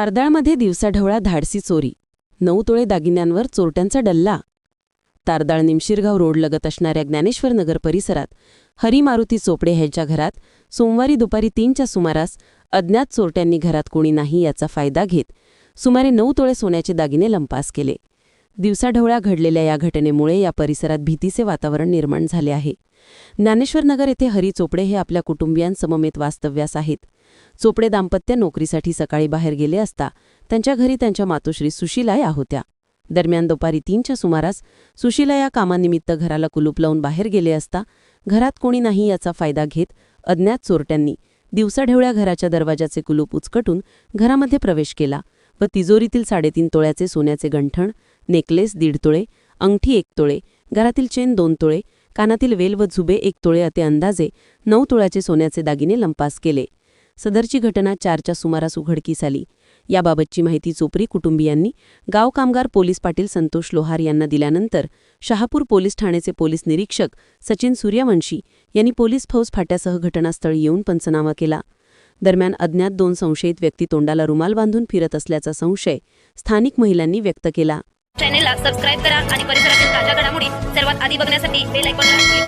तारदाळमध्ये दिवसाढवळा धाडसी चोरी. नऊ तोळे दागिन्यांवर चोरट्यांचा डल्ला. तारदाळ निमशिरगाव रोड लगत असणाऱ्या ज्ञानेश्वर नगर परिसरात हरी मारुती चोपडे ह्यांच्या घरात सोमवारी दुपारी तीनच्या सुमारास अज्ञात चोरट्यांनी घरात कोणी नाही याचा फायदा घेत सुमारे नऊ तोळे सोन्याचे दागिने लंपास केले. दिवसाढवळ्या घडलेल्या या घटनेमुळे या परिसरात भीतीचे वातावरण निर्माण झाले आहे. ज्ञानेश्वर नगर येथे हरी चोपडे हे आपल्या कुटुंबियांसममेत वास्तव्यास आहेत. चोपडे दाम्पत्य नोकरीसाठी सकाळी बाहेर गेले असता त्यांच्या घरी त्यांच्या मातोश्री सुशीला या होत्या दरम्यान दुपारी तीनच्या सुमारास सुशीला या कामानिमित्त घराला कुलूप लावून बाहेर गेले असता घरात कोणी नाही याचा फायदा घेत अज्ञात चोरट्यांनी दिवसाढेवळ्या घराच्या दरवाजाचे कुलूप उचकटून घरामध्ये प्रवेश केला. व तिजोरीतील साडेतीन तोळ्याचे सोन्याचे गंठण नेकलेस दीड तोळे अंगठी एक तोळे घरातील चेन दोन तोळे कानातील वेल व झुबे एक तोळे अते अंदाजे नऊ तोळ्याचे सोन्याचे दागिने लंपास केले. सदरची घटना चारच्या सुमारास उघडकीस आली. याबाबतची माहिती चोपरी कुटुंबियांनी गाव कामगार पोलीस पाटील संतोष लोहार यांना दिल्यानंतर शहापूर पोलीस ठाण्याचे पोलीस निरीक्षक सचिन सूर्यवंशी यांनी पोलीस फौज फाट्यासह घटनास्थळी येऊन पंचनामा केला. दरम्यान अज्ञात दोन संशयित व्यक्ती तोंडाला रुमाल बांधून फिरत असल्याचा संशय स्थानिक महिलांनी व्यक्त केला. चॅनेलला सबस्क्राईब करा आणि परिसरातील ताज्या घडामोडी सर्वात आधी बघण्यासाठी बेल आयकॉनला